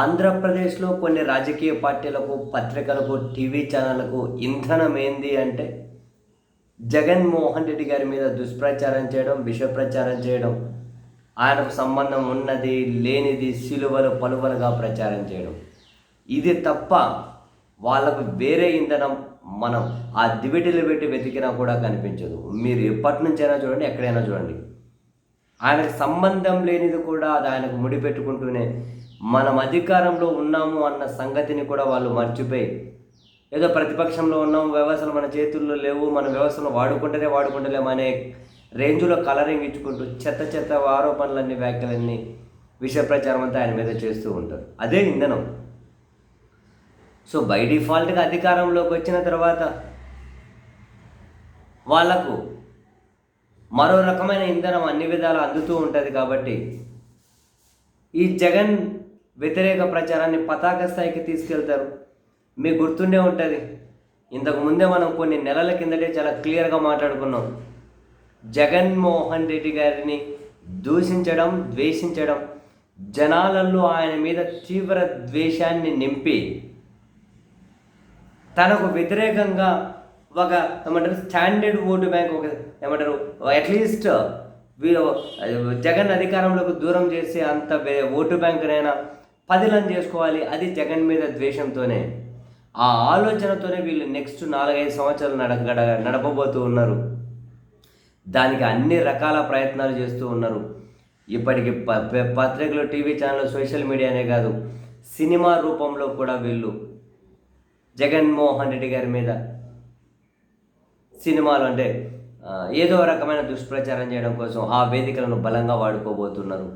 ఆంధ్రప్రదేశ్లో కొన్ని రాజకీయ పార్టీలకు పత్రికలకు టీవీ ఛానళ్ళకు ఇంధనం ఏంది అంటే జగన్మోహన్ రెడ్డి గారి మీద దుష్ప్రచారం చేయడం విష ప్రచారం చేయడం ఆయనకు సంబంధం ఉన్నది లేనిది సిలువలు పలువలుగా ప్రచారం చేయడం. ఇది తప్ప వాళ్ళకు వేరే ఇంధనం మనం ఆ దివిటిలు పెట్టి వెతికినా కూడా కనిపించదు. మీరు ఎప్పటి నుంచైనా చూడండి ఎక్కడైనా చూడండి. ఆయనకు సంబంధం లేనిది కూడా అది ఆయనకు ముడిపెట్టుకుంటూనే మనం అధికారంలో ఉన్నాము అన్న సంగతిని కూడా వాళ్ళు మర్చిపోయి ఏదో ప్రతిపక్షంలో ఉన్నాము వ్యవస్థలు మన చేతుల్లో లేవు మన వ్యవస్థను వాడుకుంటేనే వాడుకుంటలేము అనే రేంజ్లో కలరింగ్ ఇచ్చుకుంటూ చెత్త చెత్త ఆరోపణలన్నీ వ్యాఖ్యలన్నీ విష ప్రచారం అంతా ఆయన మీద చేస్తూ ఉంటారు. అదే ఇంధనం సో బై డిఫాల్ట్గా అధికారంలోకి వచ్చిన తర్వాత వాళ్ళకు మరో రకమైన ఇంధనం అన్ని విధాలు అందుతూ ఉంటుంది కాబట్టి ఈ జగన్ వ్యతిరేక ప్రచారాన్ని పతాక స్థాయికి తీసుకెళ్తారు. మీకు గుర్తుండే ఉంటుంది ఇంతకుముందే మనం కొన్ని నెలల కిందటే చాలా క్లియర్గా మాట్లాడుకున్నాం. జగన్మోహన్ రెడ్డి గారిని దూషించడం ద్వేషించడం జనాలలో ఆయన మీద తీవ్ర ద్వేషాన్ని నింపి తనకు వ్యతిరేకంగా ఒక ఏమంటారు స్టాండర్డ్ ఓటు బ్యాంక్ ఒక ఏమంటారు అట్లీస్ట్ జగన్ అధికారంలోకి దూరం చేసే అంత ఓటు బ్యాంకునైనా పదిలం చేసుకోవాలి. అది జగన్ మీద ద్వేషంతోనే. ఆ ఆలోచనతోనే వీళ్ళు నెక్స్ట్ నాలుగైదు సంవత్సరాలు నడ గడ నడపబోతూ ఉన్నారు. దానికి అన్ని రకాల ప్రయత్నాలు చేస్తూ ఉన్నారు. ఇప్పటికి ప పత్రికలు టీవీ ఛానల్ సోషల్ మీడియానే కాదు సినిమా రూపంలో కూడా వీళ్ళు జగన్మోహన్ రెడ్డి గారి మీద సినిమాలు అంటే ఏదో రకమైన దుష్ప్రచారం చేయడం కోసం ఆ వేదికలను బలంగా వాడుకోబోతున్నారు.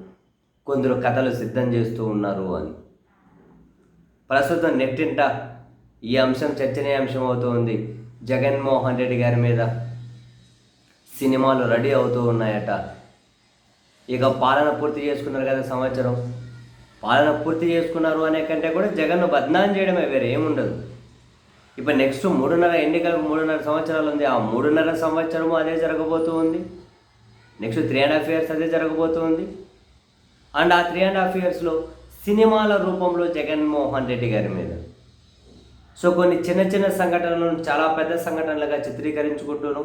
కొందరు కథలు సిద్ధం చేస్తూ ఉన్నారు అని. ప్రస్తుతం నెట్టింట ఈ అంశం చర్చనీయాంశం అవుతోంది. జగన్మోహన్ రెడ్డి గారి మీద సినిమాలు రెడీ అవుతూ ఉన్నాయట. ఇక పాలన పూర్తి చేసుకున్నారు కదా సంవత్సరం పాలన పూర్తి చేసుకున్నారు అనే కంటే కూడా జగన్ను బద్నాం చేయడమే వేరే ఏముండదు ఇప్పుడు నెక్స్ట్ మూడున్నర ఎన్నికలకు మూడున్నర సంవత్సరాలు ఉంది. ఆ మూడున్నర సంవత్సరము అదే జరగబోతూ ఉంది. Next three and half years అదే జరగబోతూ ఉంది. అండ్ ఆ త్రీ అండ్ హాఫ్ ఇయర్స్లో సినిమాల రూపంలో జగన్మోహన్ రెడ్డి గారి మీద. సో కొన్ని చిన్న చిన్న సంఘటనలను చాలా పెద్ద సంఘటనలుగా చిత్రీకరించుకుంటూను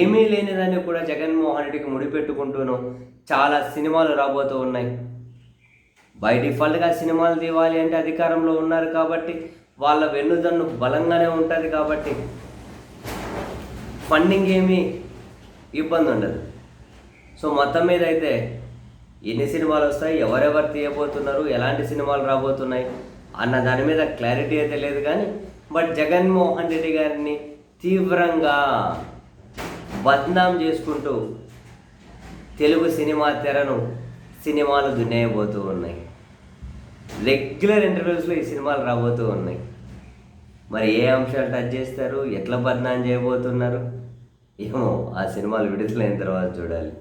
ఏమీ లేనిదని కూడా జగన్మోహన్ రెడ్డికి ముడిపెట్టుకుంటూను చాలా సినిమాలు రాబోతూ ఉన్నాయి. బై డిఫాల్ట్గా సినిమాలు తీవాలి అంటే అధికారంలో ఉన్నారు కాబట్టి వాళ్ళ వెన్నుదన్ను బలంగానే ఉంటుంది కాబట్టి ఫండింగ్ ఏమీ ఇబ్బంది ఉండదు సో మొత్తం మీద అయితే ఎన్ని సినిమాలు వస్తాయి ఎవరెవరు తీయబోతున్నారు ఎలాంటి సినిమాలు రాబోతున్నాయి అన్న దాని మీద క్లారిటీ అయితే లేదు కానీ బట్ జగన్మోహన్ రెడ్డి గారిని తీవ్రంగా బద్నాం చేసుకుంటూ తెలుగు సినిమా తెరను సినిమాలు దున్నేయబోతూ ఉన్నాయి. రెగ్యులర్ ఇంటర్వ్యూస్లో ఈ సినిమాలు రాబోతూ ఉన్నాయి. మరి ఏ అంశాలు టచ్ చేస్తారు ఎట్లా బద్నాం చేయబోతున్నారు ఏమో ఆ సినిమాలు విడుదలైన తర్వాత చూడాలి.